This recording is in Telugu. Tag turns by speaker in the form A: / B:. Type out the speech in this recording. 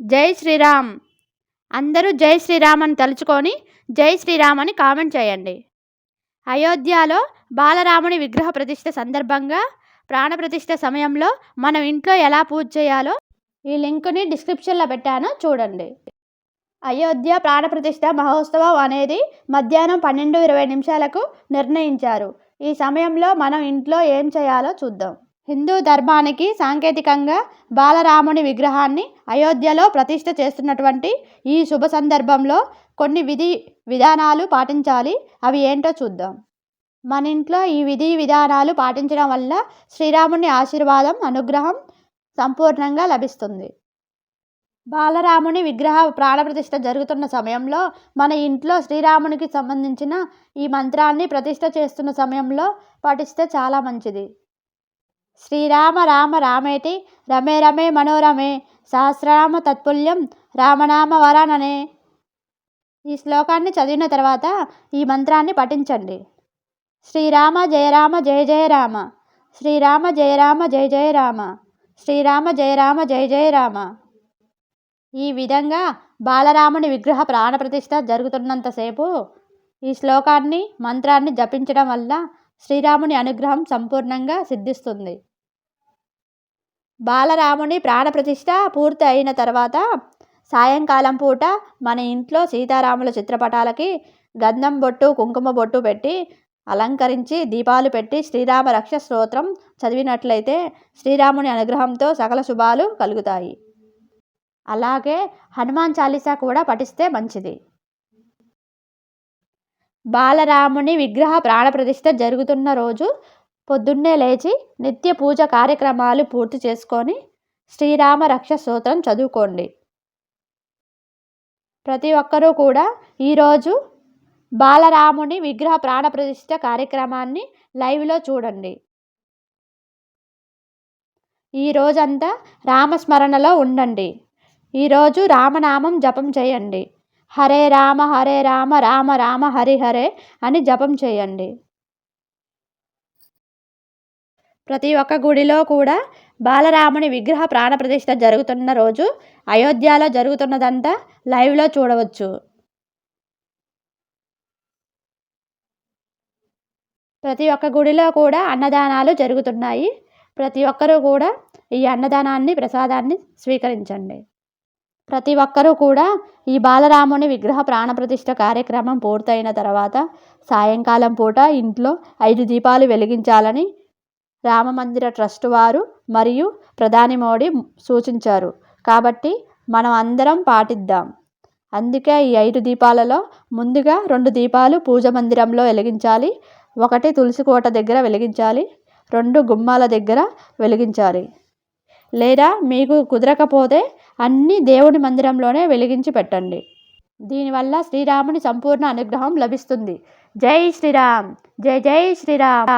A: జై శ్రీరామ్. అందరూ జై శ్రీరామ్ అని తలుచుకొని జై శ్రీరామ్ అని కామెంట్ చేయండి. అయోధ్యలో బాలరాముని విగ్రహ ప్రతిష్ట సందర్భంగా ప్రాణప్రతిష్ఠ సమయంలో మనం ఇంట్లో ఎలా పూజ చేయాలో ఈ లింక్ని డిస్క్రిప్షన్లో పెట్టాను చూడండి. అయోధ్య ప్రాణప్రతిష్ఠ మహోత్సవం అనేది మధ్యాహ్నం పన్నెండు ఇరవై నిమిషాలకు నిర్ణయించారు. ఈ సమయంలో మనం ఇంట్లో ఏం చేయాలో చూద్దాం. హిందూ ధర్మానికి సాంకేతికంగా బాలరాముని విగ్రహాన్ని అయోధ్యలో ప్రతిష్ఠ చేస్తున్నటువంటి ఈ శుభ సందర్భంలో కొన్ని విధి విధానాలు పాటించాలి. అవి ఏంటో చూద్దాం. మన ఇంట్లో ఈ విధి విధానాలు పాటించడం వల్ల శ్రీరాముని ఆశీర్వాదం అనుగ్రహం సంపూర్ణంగా లభిస్తుంది. బాలరాముని విగ్రహ ప్రాణప్రతిష్ఠ జరుగుతున్న సమయంలో మన ఇంట్లో శ్రీరామునికి సంబంధించిన ఈ మంత్రాన్ని ప్రతిష్ఠ చేస్తున్న సమయంలో పాటిస్తే చాలా మంచిది. శ్రీరామ రామ రామేటి రమే రమే మనోరమే సహస్రనామ తత్పుల్యం రామనామ వరాననే. ఈ శ్లోకాన్ని చదివిన తర్వాత ఈ మంత్రాన్ని పఠించండి. శ్రీరామ జయ రామ జయ జయ రామ. శ్రీరామ జయ రామ జయ జయ రామ. శ్రీరామ జయ రామ జయ జయ రామ. ఈ విధంగా బాలరాముని విగ్రహ ప్రాణప్రతిష్ఠ జరుగుతున్నంతసేపు ఈ శ్లోకాన్ని మంత్రాన్ని జపించడం వల్ల శ్రీరాముని అనుగ్రహం సంపూర్ణంగా సిద్ధిస్తుంది. బాలరాముని ప్రాణప్రతిష్ఠ పూర్తి అయిన తర్వాత సాయంకాలం పూట మన ఇంట్లో సీతారాముల చిత్రపటాలకి గంధం బొట్టు కుంకుమ బొట్టు పెట్టి అలంకరించి దీపాలు పెట్టి శ్రీరామ రక్ష స్తోత్రం చదివినట్లయితే శ్రీరాముని అనుగ్రహంతో సకల శుభాలు కలుగుతాయి. అలాగే హనుమాన్ చాలీసా కూడా పఠిస్తే మంచిది. బాలరాముని విగ్రహ ప్రాణప్రతిష్ఠ జరుగుతున్న రోజు పొద్దున్నే లేచి నిత్య పూజ కార్యక్రమాలు పూర్తి చేసుకొని శ్రీరామ రక్ష స్తోత్రం చదువుకోండి. ప్రతి ఒక్కరూ కూడా ఈరోజు బాలరాముని విగ్రహ ప్రాణప్రతిష్ఠ కార్యక్రమాన్ని లైవ్లో చూడండి. ఈ రోజంతా రామస్మరణలో ఉండండి. ఈరోజు రామనామం జపం చేయండి. హరే రామ హరే రామ రామ రామ హరి హరే అని జపం చేయండి. ప్రతి ఒక్క గుడిలో కూడా బాలరాముని విగ్రహ ప్రాణప్రతిష్ఠ జరుగుతున్న రోజు అయోధ్యలో జరుగుతున్నదంతా లైవ్లో చూడవచ్చు. ప్రతి ఒక్క గుడిలో కూడా అన్నదానాలు జరుగుతున్నాయి. ప్రతి ఒక్కరూ కూడా ఈ అన్నదానాన్ని ప్రసాదాన్ని స్వీకరించండి. ప్రతి ఒక్కరూ కూడా ఈ బాలరాముని విగ్రహ ప్రాణప్రతిష్ఠ కార్యక్రమం పూర్తయిన తర్వాత సాయంకాలం పూట ఇంట్లో ఐదు దీపాలు వెలిగించాలని రామమందిర ట్రస్ట్ వారు మరియు ప్రధాని మోడీ సూచించారు. కాబట్టి మనం అందరం పాటిద్దాం. అందుకే ఈ ఐదు దీపాలలో ముందుగా రెండు దీపాలు పూజ మందిరంలో వెలిగించాలి. ఒకటి తులసి కోట దగ్గర వెలిగించాలి. రెండు గుమ్మాల దగ్గర వెలిగించాలి. లేదా మీకు కుదరకపోతే అన్ని దేవుని మందిరంలోనే వెలిగించి పెట్టండి. దీనివల్ల శ్రీరాముని సంపూర్ణ అనుగ్రహం లభిస్తుంది. జై శ్రీరామ్! జై జై శ్రీరామ్!